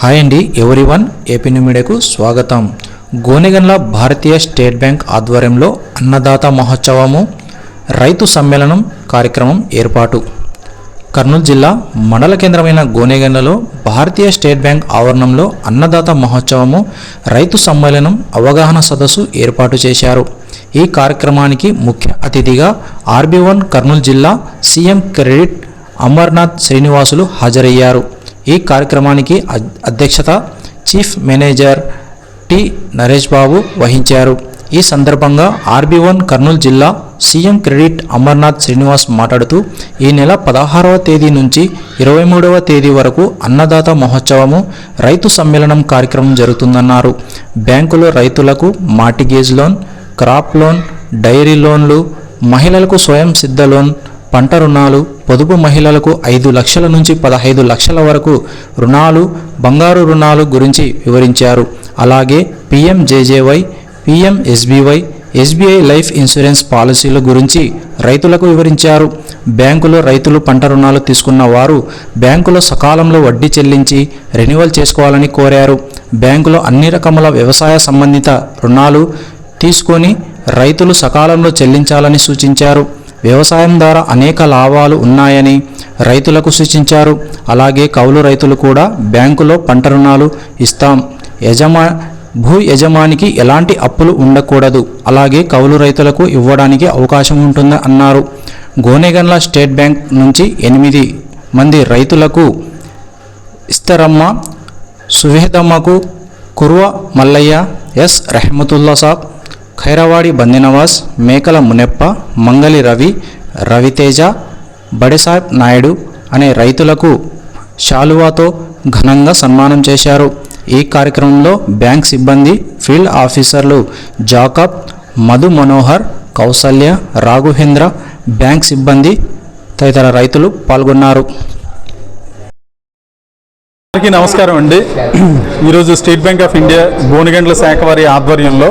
Hi అండి everyone AP new మీడియాకు స్వాగతం. గోనెగన్ల భారతీయ స్టేట్ బ్యాంక్ ఆధ్వర్యంలో అన్నదాత మహోత్సవము రైతు సమ్మేళనం కార్యక్రమం ఏర్పాటు. కర్నూలు జిల్లా మండల కేంద్రమైన గోనెగన్లలో భారతీయ స్టేట్ బ్యాంక్ ఆవరణంలో అన్నదాత మహోత్సవము రైతు సమ్మేళనం అవగాహన సదస్సు ఏర్పాటు చేశారు. ఈ కార్యక్రమానికి ముఖ్య అతిథిగా ఆర్బీ వన్ కర్నూలు జిల్లా సీఎం క్రెడిట్ అమర్నాథ్ శ్రీనివాసులు హాజరయ్యారు. ఈ కార్యక్రమానికి అధ్యక్షత chief manager T Naresh Babu వహించారు. ఈ సందర్భంగా ఆర్బీ వన్ కర్నూలు జిల్లా సీఎం క్రెడిట్ అమర్నాథ్ శ్రీనివాస్ మాట్లాడుతూ ఈ నెల పదహారవ తేదీ నుంచి ఇరవై మూడవ తేదీ వరకు అన్నదాత మహోత్సవము రైతు సమ్మేళనం కార్యక్రమం జరుగుతుందన్నారు. బ్యాంకులో రైతులకు mortgage loan crop loan dairy లోన్లు మహిళలకు స్వయం సిద్ధ లోన్ పంట రుణాలు పొదుపు మహిళలకు ఐదు లక్షల నుంచి పదహైదు లక్షల వరకు రుణాలు బంగారు రుణాలు గురించి వివరించారు. అలాగే PMJJY PMSBY SBI life insurance పాలసీల గురించి రైతులకు వివరించారు. బ్యాంకులో రైతులు పంట రుణాలు తీసుకున్న వారు బ్యాంకులో సకాలంలో వడ్డీ చెల్లించి రెన్యువల్ చేసుకోవాలని కోరారు. బ్యాంకులో అన్ని రకముల వ్యవసాయ సంబంధిత రుణాలు తీసుకొని రైతులు సకాలంలో చెల్లించాలని సూచించారు. వ్యవసాయం ద్వారా అనేక లాభాలు ఉన్నాయని రైతులకు సూచించారు. అలాగే కౌలు రైతులు కూడా బ్యాంకులో పంట రుణాలు ఇస్తాం. యజమా భూ యజమానికి ఎలాంటి అప్పులు ఉండకూడదు. అలాగే కౌలు రైతులకు ఇవ్వడానికి అవకాశం ఉంటుంది అన్నారు. గోనెగన్ల స్టేట్ బ్యాంక్ నుంచి ఎనిమిది మంది రైతులకు ఇస్తరమ్మ సువేదమ్మకు కుర్వ మల్లయ్య ఎస్ రెహమతుల్లా సాబ్ ఖైరవాడి బందినవాస్ మేకల మునెప్ప మంగలి రవి రవితేజ బడిసాబ్ నాయుడు అనే రైతులకు శాలువాతో ఘనంగా సన్మానం చేశారు. ఈ కార్యక్రమంలో బ్యాంక్ సిబ్బంది ఫీల్డ్ ఆఫీసర్లు జాకబ్ మధు మనోహర్ కౌసల్య రాఘుహేంద్ర బ్యాంక్ సిబ్బంది తదితర రైతులు పాల్గొన్నారు. అందరికీ నమస్కారం అండి. ఈరోజు state bank of India Gonegandla శాఖ వారి ఆధ్వర్యంలో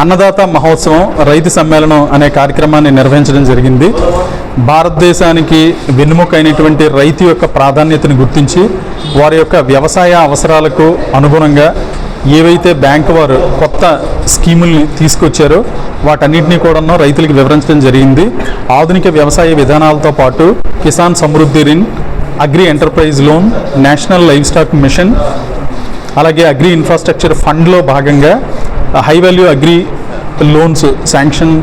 అన్నదాత మహోత్సవం రైతు సమ్మేళనం అనే కార్యక్రమాన్ని నిర్వహించడం జరిగింది. భారతదేశానికి వెన్నుముక రైతు యొక్క ప్రాధాన్యతను గుర్తించి వారి యొక్క వ్యవసాయ అవసరాలకు అనుగుణంగా ఏవైతే బ్యాంకు వారు కొత్త స్కీముల్ని తీసుకొచ్చారో వాటన్నిటినీ కూడా రైతులకు వివరించడం జరిగింది. ఆధునిక వ్యవసాయ విధానాలతో పాటు Kisan Samriddhi Rin agri enterprise loan national livestock mission అలాగే అగ్రి ఇన్ఫ్రాస్ట్రక్చర్ ఫండ్లో భాగంగా high value agri loans sanction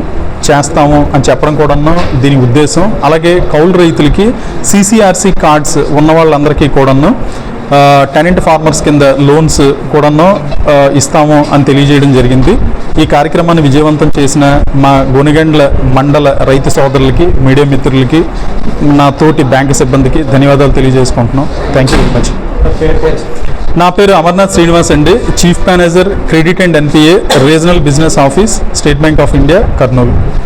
చేస్తాము అని చెప్పడం కూడా దీని ఉద్దేశం. అలాగే కౌలు రైతులకి సీసీఆర్సీ కార్డ్స్ ఉన్న వాళ్ళందరికీ కూడాను టెనెంట్ ఫార్మర్స్ కింద లోన్స్ కూడాను ఇస్తాము అని తెలియజేయడం జరిగింది. ఈ కార్యక్రమాన్ని విజయవంతం చేసిన మా గొనిగండ్ల మండల రైతు సోదరులకి మీడియా మిత్రులకి నా తోటి బ్యాంకు సిబ్బందికి ధన్యవాదాలు తెలియజేసుకుంటున్నాం. థ్యాంక్ యూ వెరీ మచ్ నా పేరు అమర్నాథ్ శ్రీనివాస్ అండి. Chief manager credit and NPA regional business office state bank of India Kurnool.